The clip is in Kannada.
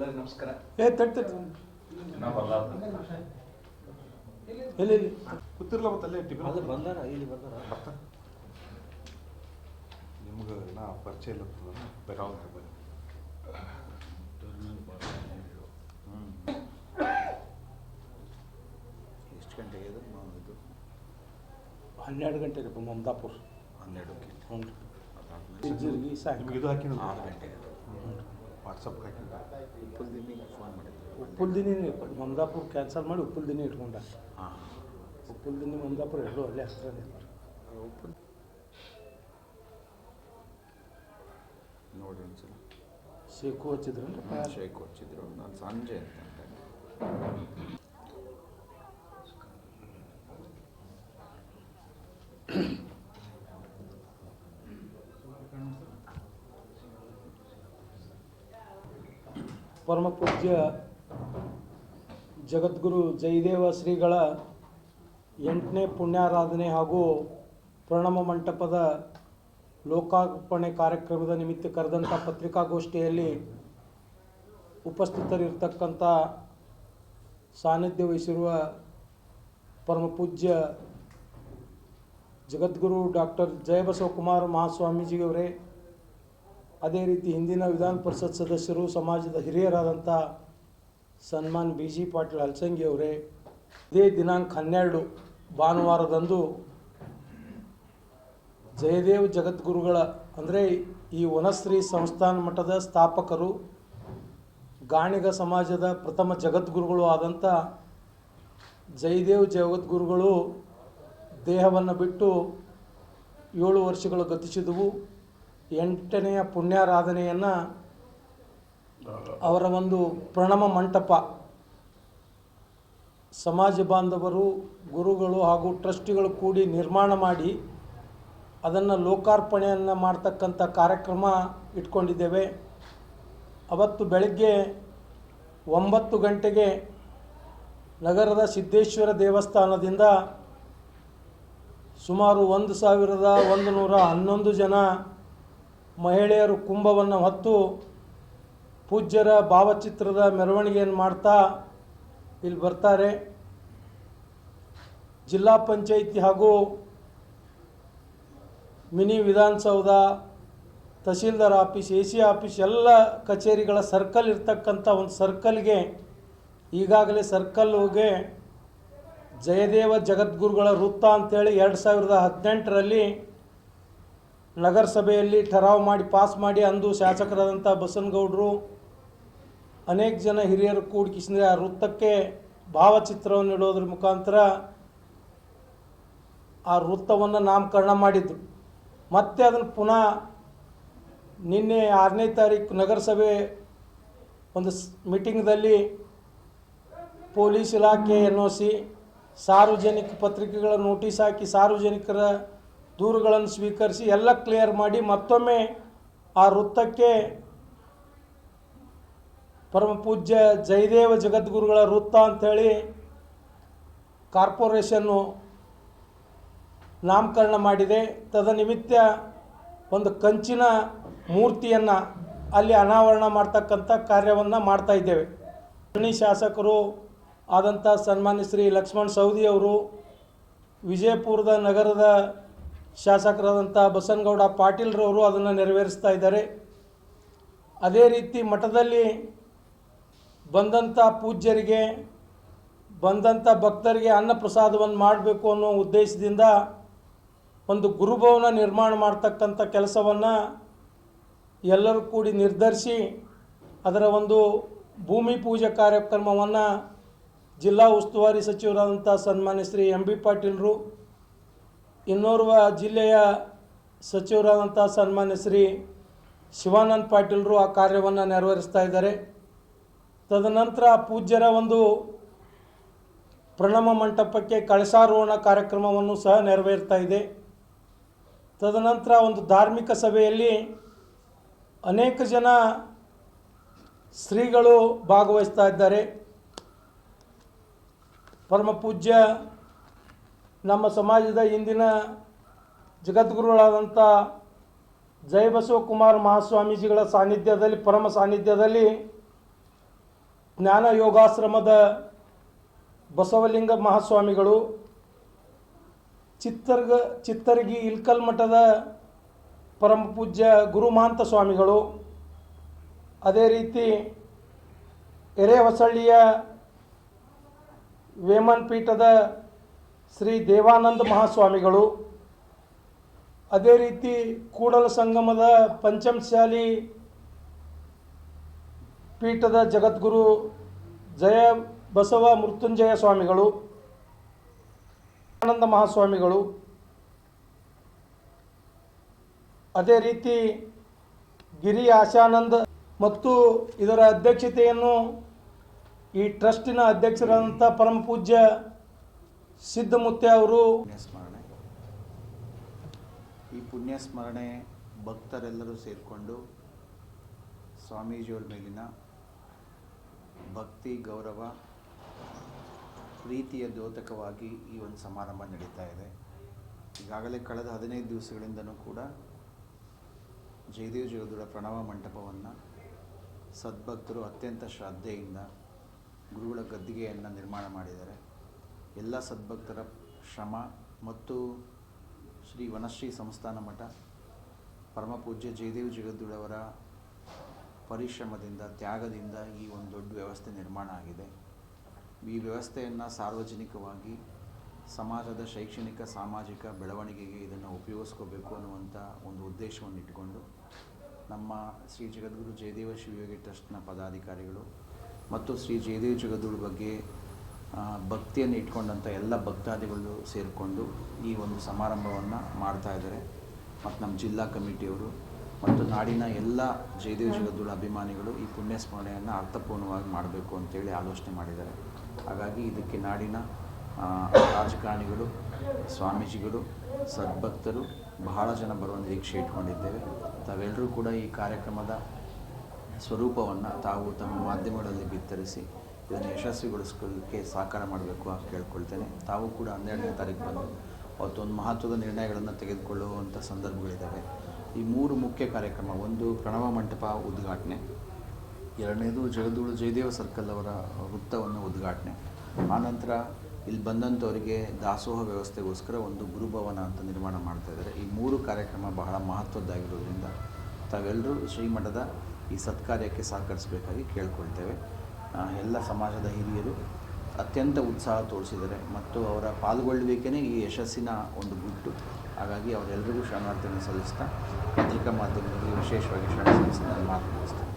ಎಲ್ಲರಿಗೂ ನಮಸ್ಕಾರ. ಏ ತಟ್ ತಟ್. ಎಲ್ಲಿ ಎಲ್ಲಿ? ಕೂತಿರ್ಲ ಮತ್ತೆ ಅಲ್ಲೇ ಟಿಫಿನ್ ಅಲ್ಲಿ ಬಂದಾರ ಇಲ್ಲಿ ಬಂದಾರ. ನಿಮ್ಗೆ ನಾ ಪರಿಚಯ ಇಲ್ಲ ಬೇಕಾವ್ ಎಷ್ಟು ಗಂಟೆಗೆ ಇದು ನಾವು ಇದು? ಹನ್ನೆರಡು ಗಂಟೆ ರೀ ಮಮದಾಪುರ ಹನ್ನೆರಡು ಹ್ಞೂ ರೀ ಅದಾದ್ಮೇಲೆ ಜೀರಿಗೆ ಸಾಯಂಕಾಲ ಇದು ಹಾಕಿ ಆರು ಗಂಟೆಗೆ ವಾಟ್ಸಪ್ಗೆ ಉಪ್ಪುಲ್ ದಿನಿಂಗ್ ಫೋನ್ ಮಾಡಿದ್ರು. ಉಪ್ಪುಲ್ದಿನಿ ಮಂದಾಪುರ್ ಕ್ಯಾನ್ಸಲ್ ಮಾಡಿ ಉಪ್ಪುಲ್ ದಿನಿ ಇಟ್ಕೊಂಡ. ಹಾಂ. ಉಪ್ಪುಲ್ ದಿನಿ ಮಮದಾಪುರ ಎರಡು ಅಲ್ಲೇ ಹತ್ತಿರನೇ ಉಪ್ಪುಲ್ ನೋಡಿ ಒಂದ್ಸಲ. ಶೇಖು ಹಚ್ಚಿದ್ರು ಶೇಖು ಹಚ್ಚಿದ್ರು. ನಾನು ಸಂಜೆ ಅಂತ ಅನ್ಕೊಂಡೆ. ಪರಮ ಪೂಜ್ಯ ಜಗದ್ಗುರು ಜಯದೇವ ಶ್ರೀಗಳ ಎಂಟನೇ ಪುಣ್ಯಾರಾಧನೆ ಹಾಗೂ ಪ್ರಣಮ ಮಂಟಪದ ಲೋಕಾರ್ಪಣೆ ಕಾರ್ಯಕ್ರಮದ ನಿಮಿತ್ತ ಕರೆದಂಥ ಪತ್ರಿಕಾಗೋಷ್ಠಿಯಲ್ಲಿ ಉಪಸ್ಥಿತರಿರ್ತಕ್ಕಂಥ ಸಾನ್ನಿಧ್ಯ ವಹಿಸಿರುವ ಪರಮ ಪೂಜ್ಯ ಜಗದ್ಗುರು ಡಾಕ್ಟರ್ ಜಯಬಸವ ಕುಮಾರ ಮಹಾಸ್ವಾಮೀಜಿಯವರೇ ಅದೇ ರೀತಿ ಹಿಂದಿನ ವಿಧಾನ ಪರಿಷತ್ ಸದಸ್ಯರು, ಸಮಾಜದ ಹಿರಿಯರಾದಂಥ ಸನ್ಮಾನ್ ಬಿ ಜಿ ಪಾಟೀಲ್ ಹಲಸಂಗಿ ಅವರೇ, ಇದೇ ದಿನಾಂಕ ಹನ್ನೆರಡು ಭಾನುವಾರದಂದು ಜಯದೇವ್ ಜಗದ್ಗುರುಗಳ, ಅಂದರೆ ಈ ವನಶ್ರೀ ಸಂಸ್ಥಾನ ಮಠದ ಸ್ಥಾಪಕರು, ಗಾಣಿಗ ಸಮಾಜದ ಪ್ರಥಮ ಜಗದ್ಗುರುಗಳು ಆದಂಥ ಜಯದೇವ್ ಜಗದ್ಗುರುಗಳು ದೇಹವನ್ನು ಬಿಟ್ಟು ಏಳು ವರ್ಷಗಳು ಗತಿಸಿದವು. ಎಂಟನೆಯ ಪುಣ್ಯಾರಾಧನೆಯನ್ನು ಅವರ ಒಂದು ಪ್ರಣಮ ಮಂಟಪ. ಸಮಾಜ ಬಾಂಧವರು, ಗುರುಗಳು ಹಾಗೂ ಟ್ರಸ್ಟಿಗಳು ಕೂಡಿ ನಿರ್ಮಾಣ ಮಾಡಿ ಅದನ್ನು ಲೋಕಾರ್ಪಣೆಯನ್ನು ಮಾಡ್ತಕ್ಕಂಥ ಕಾರ್ಯಕ್ರಮ ಇಟ್ಕೊಂಡಿದ್ದೇವೆ. ಅವತ್ತು ಬೆಳಗ್ಗೆ ಒಂಬತ್ತು ಗಂಟೆಗೆ ನಗರದ ಸಿದ್ದೇಶ್ವರ ದೇವಸ್ಥಾನದಿಂದ ಸುಮಾರು ಒಂದು ಸಾವಿರದ ಒಂದು ನೂರ ಹನ್ನೊಂದು ಜನ ಮಹಿಳೆಯರು ಕುಂಭವನ್ನು ಹೊತ್ತು ಪೂಜ್ಯರ ಭಾವಚಿತ್ರದ ಮೆರವಣಿಗೆಯನ್ನು ಮಾಡ್ತಾ ಇಲ್ಲಿ ಬರ್ತಾರೆ. ಜಿಲ್ಲಾ ಪಂಚಾಯಿತಿ ಹಾಗೂ mini Vidhana Soudha tahsildar office, A C office ಎಲ್ಲ ಕಚೇರಿಗಳ ಸರ್ಕಲ್ ಇರ್ತಕ್ಕಂಥ ಒಂದು ಸರ್ಕಲ್ಗೆ ಈಗಾಗಲೇ ಸರ್ಕಲ್ಗೆ ಜಯದೇವ ಜಗದ್ಗುರುಗಳ ವೃತ್ತ ಅಂತೇಳಿ ಎರಡು ಸಾವಿರದ ಹದಿನೆಂಟರಲ್ಲಿ ನಗರಸಭೆಯಲ್ಲಿ ಠರಾವ್ ಮಾಡಿ, ಪಾಸ್ ಮಾಡಿ ಅಂದು ಶಾಸಕರಾದಂಥ ಬಸನಗೌಡರು, ಅನೇಕ ಜನ ಹಿರಿಯರು ಕೂಡಿಕಿಸಿದ್ರೆ ಆ ವೃತ್ತಕ್ಕೆ ಭಾವಚಿತ್ರವನ್ನು ಇಡೋದ್ರ ಮುಖಾಂತರ ಆ ವೃತ್ತವನ್ನು ನಾಮಕರಣ ಮಾಡಿದ್ದು ಮತ್ತೆ ಅದನ್ನು ಪುನಃ ನಿನ್ನೆ ಆರನೇ ತಾರೀಕು ನಗರಸಭೆ ಒಂದು ಮೀಟಿಂಗ್ದಲ್ಲಿ ಪೊಲೀಸ್ ಇಲಾಖೆ ಎನ್ ಸಾರ್ವಜನಿಕ ಪತ್ರಿಕೆಗಳ ನೋಟಿಸ್ ಹಾಕಿ ಸಾರ್ವಜನಿಕರ ದೂರುಗಳನ್ನು ಸ್ವೀಕರಿಸಿ ಎಲ್ಲ ಕ್ಲಿಯರ್ ಮಾಡಿ ಮತ್ತೊಮ್ಮೆ ಆ ವೃತ್ತಕ್ಕೆ ಪರಮ ಪೂಜ್ಯ ಜಯದೇವ ಜಗದ್ಗುರುಗಳ ವೃತ್ತ ಅಂಥೇಳಿ ಕಾರ್ಪೊರೇಷನ್ನು ನಾಮಕರಣ ಮಾಡಿದೆ. ತದನಿಮಿತ್ತ ಒಂದು ಕಂಚಿನ ಮೂರ್ತಿಯನ್ನು ಅಲ್ಲಿ ಅನಾವರಣ ಮಾಡ್ತಕ್ಕಂಥ ಕಾರ್ಯವನ್ನು ಮಾಡ್ತಾ ಇದ್ದೇವೆ. ಸರಣಿ ಶಾಸಕರು ಆದಂಥ ಸನ್ಮಾನ್ಯ ಶ್ರೀ ಲಕ್ಷ್ಮಣ್ ಸೌದಿ ಅವರು ವಿಜಯಪುರದ ನಗರದ ಶಾಸಕರಾದಂಥ ಬಸನಗೌಡ ಪಾಟೀಲ್ರವರು ಅದನ್ನು ನೆರವೇರಿಸ್ತಾ ಇದ್ದಾರೆ. ಅದೇ ರೀತಿ ಮಠದಲ್ಲಿ ಬಂದಂಥ ಪೂಜ್ಯರಿಗೆ, ಬಂದಂಥ ಭಕ್ತರಿಗೆ ಅನ್ನ ಪ್ರಸಾದವನ್ನು ಮಾಡಬೇಕು ಅನ್ನೋ ಉದ್ದೇಶದಿಂದ ಒಂದು ಗುರುಭವನ ನಿರ್ಮಾಣ ಮಾಡ್ತಕ್ಕಂಥ ಕೆಲಸವನ್ನು ಎಲ್ಲರೂ ಕೂಡಿ ನಿರ್ಧರಿಸಿ ಅದರ ಒಂದು ಭೂಮಿ ಪೂಜೆ ಕಾರ್ಯಕ್ರಮವನ್ನು ಜಿಲ್ಲಾ ಉಸ್ತುವಾರಿ ಸಚಿವರಾದಂಥ ಸನ್ಮಾನ್ಯ ಶ್ರೀ ಎಂ ಬಿ ಪಾಟೀಲ್ರು ಇನ್ನೋರ್ವ ಜಿಲ್ಲೆಯ ಸಚಿವರಾದಂಥ ಸನ್ಮಾನ್ಯ ಶ್ರೀ ಶಿವಾನಂದ ಪಾಟೀಲರು ಆ ಕಾರ್ಯವನ್ನು ನೆರವೇರಿಸ್ತಾ ಇದ್ದಾರೆ. ತದನಂತರ ಪೂಜ್ಯರ ಒಂದು ಪ್ರಣಮ ಮಂಟಪಕ್ಕೆ ಕಳಸಾರೋಹಣ ಕಾರ್ಯಕ್ರಮವನ್ನು ಸಹ ನೆರವೇರ್ತಾ ಇದೆ. ತದನಂತರ ಒಂದು ಧಾರ್ಮಿಕ ಸಭೆಯಲ್ಲಿ ಅನೇಕ ಜನ ಶ್ರೀಗಳು ಭಾಗವಹಿಸ್ತಾ ಇದ್ದಾರೆ. ಪರಮ ಪೂಜ್ಯ ನಮ್ಮ ಸಮಾಜದ ಇಂದಿನ ಜಗದ್ಗುರುಗಳಾದಂಥ ಜಯಬಸವ ಕುಮಾರ್ ಮಹಾಸ್ವಾಮೀಜಿಗಳ ಸಾನ್ನಿಧ್ಯದಲ್ಲಿ, ಪರಮ ಸಾನ್ನಿಧ್ಯದಲ್ಲಿ ಜ್ಞಾನ ಯೋಗಾಶ್ರಮದ ಬಸವಲಿಂಗ ಮಹಾಸ್ವಾಮಿಗಳು, ಚಿತ್ತರ್ಗ, ಚಿತ್ತರ್ಗಿ ಇಲ್ಕಲ್ ಮಠದ ಪರಮ ಪೂಜ್ಯ ಗುರುಮಾಂತ ಸ್ವಾಮಿಗಳು, ಅದೇ ರೀತಿ ಎರೆಹೊಸಳ್ಳಿಯ ವೇಮನ್ ಪೀಠದ ಶ್ರೀ ದೇವಾನಂದ ಮಹಾಸ್ವಾಮಿಗಳು, ಅದೇ ರೀತಿ ಕೂಡಲ ಸಂಗಮದ ಪಂಚಮಶಾಲಿ ಪೀಠದ ಜಗದ್ಗುರು ಜಯ ಬಸವ ಮೃತ್ಯುಂಜಯ ಸ್ವಾಮಿಗಳು, ಆನಂದ ಮಹಾಸ್ವಾಮಿಗಳು, ಅದೇ ರೀತಿ ಗಿರಿ ಆಶಾನಂದ ಮತ್ತು ಇದರ ಅಧ್ಯಕ್ಷತೆಯನ್ನು ಈ ಟ್ರಸ್ಟಿನ ಅಧ್ಯಕ್ಷರಾದಂಥ ಪರಮ ಪೂಜ್ಯ ಸಿದ್ಧಮುತ್ಯ ಅವರು ಪುಣ್ಯಸ್ಮರಣೆ. ಈ ಪುಣ್ಯಸ್ಮರಣೆ ಭಕ್ತರೆಲ್ಲರೂ ಸೇರಿಕೊಂಡು ಸ್ವಾಮೀಜಿಯವ್ರ ಮೇಲಿನ ಭಕ್ತಿ, ಗೌರವ, ಪ್ರೀತಿಯ ದ್ಯೋತಕವಾಗಿ ಈ ಒಂದು ಸಮಾರಂಭ ನಡೀತಾ ಇದೆ. ಈಗಾಗಲೇ ಕಳೆದ ಹದಿನೈದು ದಿವಸಗಳಿಂದನೂ ಕೂಡ ಜಯದೇವ್ ಜಗದುರ ಪ್ರಣವ ಮಂಟಪವನ್ನು ಸದ್ಭಕ್ತರು ಅತ್ಯಂತ ಶ್ರದ್ಧೆಯಿಂದ ಗುರುಗಳ ಗದ್ದಿಗೆಯನ್ನು ನಿರ್ಮಾಣ ಮಾಡಿದ್ದಾರೆ. ಎಲ್ಲ ಸದ್ಭಕ್ತರ ಶ್ರಮ ಮತ್ತು ಶ್ರೀ ವನಶ್ರೀ ಸಂಸ್ಥಾನ ಮಠ ಪರಮಪೂಜ್ಯ ಜಯದೇವ್ ಜಗದ್ದುಳವರ ಪರಿಶ್ರಮದಿಂದ, ತ್ಯಾಗದಿಂದ ಈ ಒಂದು ದೊಡ್ಡ ವ್ಯವಸ್ಥೆ ನಿರ್ಮಾಣ ಆಗಿದೆ. ಈ ವ್ಯವಸ್ಥೆಯನ್ನು ಸಾರ್ವಜನಿಕವಾಗಿ, ಸಮಾಜದ ಶೈಕ್ಷಣಿಕ, ಸಾಮಾಜಿಕ ಬೆಳವಣಿಗೆಗೆ ಇದನ್ನು ಉಪಯೋಗಿಸ್ಕೋಬೇಕು ಅನ್ನುವಂಥ ಒಂದು ಉದ್ದೇಶವನ್ನು ಇಟ್ಟುಕೊಂಡು, ನಮ್ಮ ಶ್ರೀ ಜಗದ್ಗುರು ಜಯದೇವ ಶಿವಯೋಗಿ ಟ್ರಸ್ಟ್ನ ಪದಾಧಿಕಾರಿಗಳು ಮತ್ತು ಶ್ರೀ ಜಯದೇವ ಜಗದ್ಗುರು ಬಗ್ಗೆ ಭಕ್ತಿಯನ್ನು ಇಟ್ಕೊಂಡಂಥ ಎಲ್ಲ ಭಕ್ತಾದಿಗಳು ಸೇರಿಕೊಂಡು ಈ ಒಂದು ಸಮಾರಂಭವನ್ನು ಮಾಡ್ತಾ ಇದ್ದಾರೆ. ಮತ್ತು ನಮ್ಮ ಜಿಲ್ಲಾ ಕಮಿಟಿಯವರು ಮತ್ತು ನಾಡಿನ ಎಲ್ಲ ಜಯದೇವ ಜಗದ್ಗುರು ಅಭಿಮಾನಿಗಳು ಈ ಪುಣ್ಯ ಸ್ಮರಣೆಯನ್ನು ಅರ್ಥಪೂರ್ಣವಾಗಿ ಮಾಡಬೇಕು ಅಂತೇಳಿ ಆಲೋಚನೆ ಮಾಡಿದ್ದಾರೆ. ಹಾಗಾಗಿ ಇದಕ್ಕೆ ನಾಡಿನ ರಾಜಕಾರಣಿಗಳು, ಸ್ವಾಮೀಜಿಗಳು ಸದ್ಭಕ್ತರು ಬಹಳ ಜನ ಬರುವ ನಿರೀಕ್ಷೆ ಇಟ್ಕೊಂಡಿದ್ದೇವೆ. ತಾವೆಲ್ಲರೂ ಕೂಡ ಈ ಕಾರ್ಯಕ್ರಮದ ಸ್ವರೂಪವನ್ನು ತಾವು ತಮ್ಮ ಮಾಧ್ಯಮಗಳಲ್ಲಿ ಬಿತ್ತರಿಸಿ ಇದನ್ನು ಯಶಸ್ವಿಗೊಳಿಸ್ಕೊಳ್ಳಿಕ್ಕೆ ಸಹಕಾರ ಮಾಡಬೇಕು ಅಂತ ಕೇಳ್ಕೊಳ್ತೇನೆ. ತಾವು ಕೂಡ ಹನ್ನೆರಡನೇ ತಾರೀಕು ಬಂದು ಅವತ್ತೊಂದು ಮಹತ್ವದ ನಿರ್ಣಯಗಳನ್ನು ತೆಗೆದುಕೊಳ್ಳುವಂಥ ಸಂದರ್ಭಗಳಿದ್ದಾವೆ ಈ ಮೂರು ಮುಖ್ಯ ಕಾರ್ಯಕ್ರಮ, ಒಂದು ಪ್ರಣವ ಮಂಟಪ ಉದ್ಘಾಟನೆ, ಎರಡನೇದು ಜಗದೂಳು ಜಯದೇವ ಸರ್ಕಲ್ ಅವರ ವೃತ್ತವನ್ನು ಉದ್ಘಾಟನೆ, ಆನಂತರ ಇಲ್ಲಿ ಬಂದಂಥವರಿಗೆ ದಾಸೋಹ ವ್ಯವಸ್ಥೆಗೋಸ್ಕರ ಒಂದು ಗುರುಭವನ ಅಂತ ನಿರ್ಮಾಣ ಮಾಡ್ತಾ ಇದ್ದಾರೆ. ಈ ಮೂರು ಕಾರ್ಯಕ್ರಮ ಬಹಳ ಮಹತ್ವದ್ದಾಗಿರೋದ್ರಿಂದ ತಾವೆಲ್ಲರೂ ಶ್ರೀಮಠದ ಈ ಸತ್ಕಾರ್ಯಕ್ಕೆ ಸಹಕರಿಸಬೇಕಾಗಿ ಕೇಳ್ಕೊಳ್ತೇವೆ. ಎಲ್ಲ ಸಮಾಜದ ಹಿರಿಯರು ಅತ್ಯಂತ ಉತ್ಸಾಹ ತೋರಿಸಿದ್ದಾರೆ ಮತ್ತು ಅವರ ಪಾಲ್ಗೊಳ್ಳುವಿಕೆನೇ ಈ ಯಶಸ್ಸಿನ ಒಂದು ಗುಟ್ಟು. ಹಾಗಾಗಿ ಅವರೆಲ್ಲರಿಗೂ ಶರಣಾರ್ಥನೆ ಸಲ್ಲಿಸ್ತಾ, ಪತ್ರಿಕಾ ಮಾಧ್ಯಮದಲ್ಲಿ ವಿಶೇಷವಾಗಿ ಶರಣ ಸಲ್ಲಿಸಿ ನಾನು ಮಾತು ಮುಗಿಸ್ತೇನೆ.